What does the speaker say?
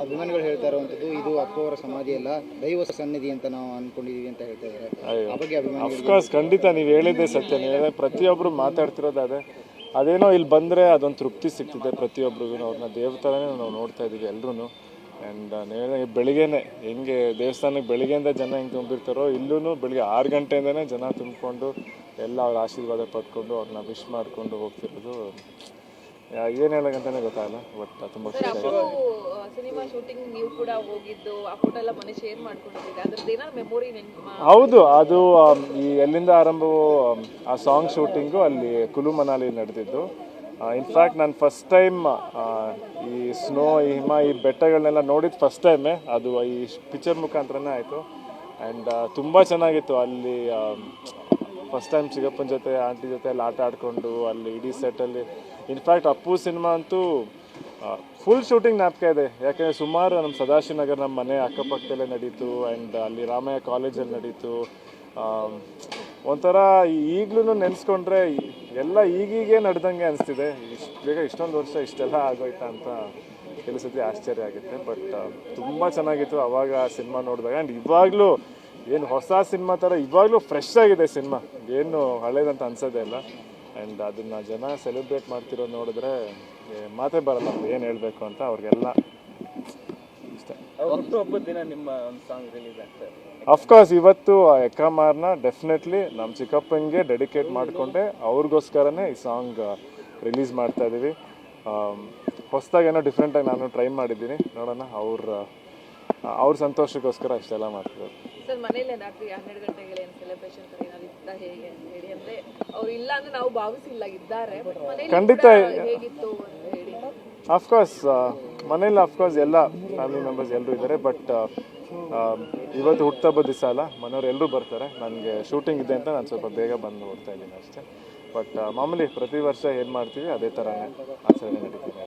ಅಭಿಮಾನಿಗಳು ಹೇಳ್ತಾ ಇರುವಂತದ್ದು ಇದು ಅಪ್ಪವರ ಅವರ ಸಮಾಧಿ ಅಲ್ಲ ದೈವ ಸನ್ನಿಧಿ ಅಂತ ನಾವು ಅನ್ಕೊಂಡಿದೀವಿ ಅಂತ ಹೇಳ್ತಾ ಇದ್ದಾರೆ. ಆ ಬಗ್ಗೆ ಅಭಿಮಾನಿಗಳು ಅಫ್ಕೋರ್ಸ್ ಖಂಡಿತ ನೀವು ಹೇಳಿದ್ದೆ ಸತ್ಯ. ಪ್ರತಿಯೊಬ್ರು ಮಾತಾಡ್ತಿರೋದಾದ್ರೆ ಪ್ರತಿಯೊಬ್ಬರು ಮಾತಾಡ್ತಿರೋದು ಅದೇ ಅದೇನೋ ಇಲ್ಲಿ ಬಂದರೆ ಅದೊಂದು ತೃಪ್ತಿ ಸಿಗ್ತಿದೆ ಪ್ರತಿಯೊಬ್ಬರಿಗೂ ಅವ್ರನ್ನ ದೇವತಾನೇ ನಾವು ನೋಡ್ತಾ ಇದ್ದೀವಿ ಎಲ್ಲರೂ ಆ್ಯಂಡ್ ನೀವು ಬೆಳಿಗ್ಗೆನೆ ಹೆಂಗೆ ದೇವಸ್ಥಾನಕ್ಕೆ ಬೆಳಿಗ್ಗೆಯಿಂದ ಜನ ಹೆಂಗೆ ತುಂಬಿರ್ತಾರೋ ಇಲ್ಲೂ ಬೆಳಿಗ್ಗೆ ಆರು ಗಂಟೆಯಿಂದನೇ ಜನ ತುಂಬಿಕೊಂಡು ಎಲ್ಲ ಅವ್ರ ಆಶೀರ್ವಾದ ಪಡ್ಕೊಂಡು ಅವ್ರನ್ನ ವಿಶ್ ಮಾಡಿಕೊಂಡು ಹೋಗ್ತಿರೋದು ಏನು ಹೇಳೋಕ್ಕಂತಾನೆ ಗೊತ್ತಾಗಲ್ಲ ಬಟ್ ತುಂಬ ಖುಷಿ ಆಯ್ತು ಸಿನಿಮಾ ಶೂಟಿಂಗ್ ನೀವು ಕೂಡ ಹೋಗಿದ್ದು ಆ ಫೋಟೋ ಎಲ್ಲ ಮನೆ ಶೇರ್ ಮಾಡ್ಕೊಂಡಿದ್ದೀರಾ? ಅದ್ರದ್ದು ಏನಾದ್ರು ಮೆಮೊರಿ ಹೌದು ಅದು ಆಮ್, ಈ ಎಲ್ಲಿಂದ ಆರಂಭವು ಆಮ್, ಆ ಸಾಂಗ್ ಶೂಟಿಂಗು ಅಲ್ಲಿ ಕುಲು ಮನಾಲಿ ನಡೆದಿದ್ದು. ಇನ್ಫ್ಯಾಕ್ಟ್ ನಾನು ಫಸ್ಟ್ ಟೈಮ್ ಈ ಸ್ನೋ ಈ ಹಿಮ ಈ ಬೆಟ್ಟಗಳನ್ನೆಲ್ಲ ನೋಡಿದ್ದು ಫಸ್ಟ್ ಟೈಮೇ ಅದು ಈ ಪಿಕ್ಚರ್ ಮುಖಾಂತರನೇ ಆಯಿತು. ಆ್ಯಂಡ್ ತುಂಬ ಚೆನ್ನಾಗಿತ್ತು. ಅಲ್ಲಿ ಫಸ್ಟ್ ಟೈಮ್ ಚಿಕ್ಕಪ್ಪನ ಜೊತೆ ಆಂಟಿ ಜೊತೆ ಅಲ್ಲಿ ಆಟ ಆಡಿಕೊಂಡು, ಅಲ್ಲಿ ಇಡೀ ಸೆಟ್ಟಲ್ಲಿ ಇನ್ಫ್ಯಾಕ್ಟ್ ಅಪ್ಪು ಸಿನಿಮಾ ಅಂತೂ ಫುಲ್ ಶೂಟಿಂಗ್ ಜ್ಞಾಪಕ ಇದೆ. ಯಾಕೆಂದರೆ ಸುಮಾರು ನಮ್ಮ ಸದಾಶಿವನಗರ್ ನಮ್ಮ ಮನೆ ಅಕ್ಕಪಕ್ಕದಲ್ಲೇ ನಡೀತು ಆ್ಯಂಡ್ ಅಲ್ಲಿ ರಾಮಯ್ಯ ಕಾಲೇಜಲ್ಲಿ ನಡೀತು. ಒಂಥರ ಈಗಲೂ ನೆನೆಸ್ಕೊಂಡ್ರೆ ಎಲ್ಲ ಈಗೀಗೆ ನಡೆದಂಗೆ ಅನಿಸ್ತಿದೆ. ಇಷ್ಟು ಬೇಗ ಇಷ್ಟೊಂದು ವರ್ಷ ಇಷ್ಟೆಲ್ಲ ಆಗೋಯ್ತಾ ಅಂತ ಕೆಲವು ಸತಿ ಆಶ್ಚರ್ಯ ಆಗುತ್ತೆ. ಬಟ್ ತುಂಬ ಚೆನ್ನಾಗಿತ್ತು. ಅವಾಗ ಸಿನಿಮಾ ನೋಡಿದಾಗ. ಆ್ಯಂಡ್ ಇವಾಗಲೂ ಏನು ಹೊಸ ಸಿನಿಮಾ ಥರ ಇವಾಗಲೂ ಫ್ರೆಶ್ ಆಗಿದೆ ಸಿನಿಮಾ. ಏನು ಹಳೇದಂತ ಅನ್ಸೋದೇ ಇಲ್ಲ. ಆ್ಯಂಡ್ ಅದನ್ನು ಜನ ಸೆಲೆಬ್ರೇಟ್ ಮಾಡ್ತಿರೋದು ನೋಡಿದ್ರೆ ಮಾತೇ ಬರಲ್ಲ. ಏನು ಹೇಳಬೇಕು ಅಂತ ಅವ್ರಿಗೆಲ್ಲ ಇಷ್ಟ. ದಿನ ನಿಮ್ಮ ಒಂದು ಸಾಂಗ್ ರಿಲೀಸ್ ಆಗ್ತದೆ ಅಫ್ಕೋರ್ಸ್ ಇವತ್ತು ಆ ಎಕ್ಕಮಾರ್ನ ಡೆಫಿನೆಟ್ಲಿ ನಮ್ಮ ಚಿಕ್ಕಪ್ಪನಿಗೆ ಡೆಡಿಕೇಟ್ ಮಾಡಿಕೊಂಡೆ. ಅವ್ರಿಗೋಸ್ಕರನೇ ಈ ಸಾಂಗ್ ರಿಲೀಸ್ ಮಾಡ್ತಾ ಇದ್ದೀವಿ ಹೊಸದಾಗಿ ಏನೋ ಡಿಫ್ರೆಂಟಾಗಿ ನಾನು ಟ್ರೈ ಮಾಡಿದ್ದೀನಿ. ನೋಡೋಣ ಅವ್ರ ಅವ್ರ ಸಂತೋಷಕ್ಕೋಸ್ಕರ ಇಷ್ಟೆಲ್ಲ ಮಾಡ್ತಿದ್ದಾರೆ ಸರ್ ಮನೇಲೆ ರಾತ್ರಿ ಹನ್ನೆರಡು ಗಂಟೆಗೆ ಏನು ಸೆಲೆಬ್ರೇಷನ್ ಏನಾದ್ರು ಇತ್ತ ಹೇಗೆ ಅಂತ ಹೇಳಿ ಅಂದ್ರೆ ಅವ್ರು ಇಲ್ಲ ಅಂದ್ರೆ ನಾವು ಭಾವಿಸಿಲ್ಲ ಇದ್ದಾರೆ ಬಟ್ ಮನೇಲಿ ಖಂಡಿತ ಹೇಗಿತ್ತು ಅಂತ ಹೇಳಿ. ಅಫ್ಕೋರ್ಸ್ ಮನೇಲಿ ಅಫ್ಕೋರ್ಸ್ ಎಲ್ಲ ಫ್ಯಾಮಿಲಿ ಮೆಂಬರ್ಸ್ ಎಲ್ಲರೂ ಇದ್ದಾರೆ ಬಟ್ ಇವತ್ತು ಹುಟ್ಟುಹಬ್ಬದ ದಿವಸ ಅಲ್ಲ ಮನೆಯವ್ರು ಎಲ್ಲರೂ ಬರ್ತಾರೆ. ನನಗೆ ಶೂಟಿಂಗ್ ಇದೆ ಅಂತ ನಾನು ಸ್ವಲ್ಪ ಬೇಗ ಬಂದು ನೋಡ್ತಾ ಇದ್ದೀನಿ ಅಷ್ಟೇ. ಬಟ್ ಮಾಮೂಲಿ ಪ್ರತಿ ವರ್ಷ ಏನು ಮಾಡ್ತೀವಿ ಅದೇ ಥರನೇ ಆಚರಣೆ ನಡೀತಿದೆ.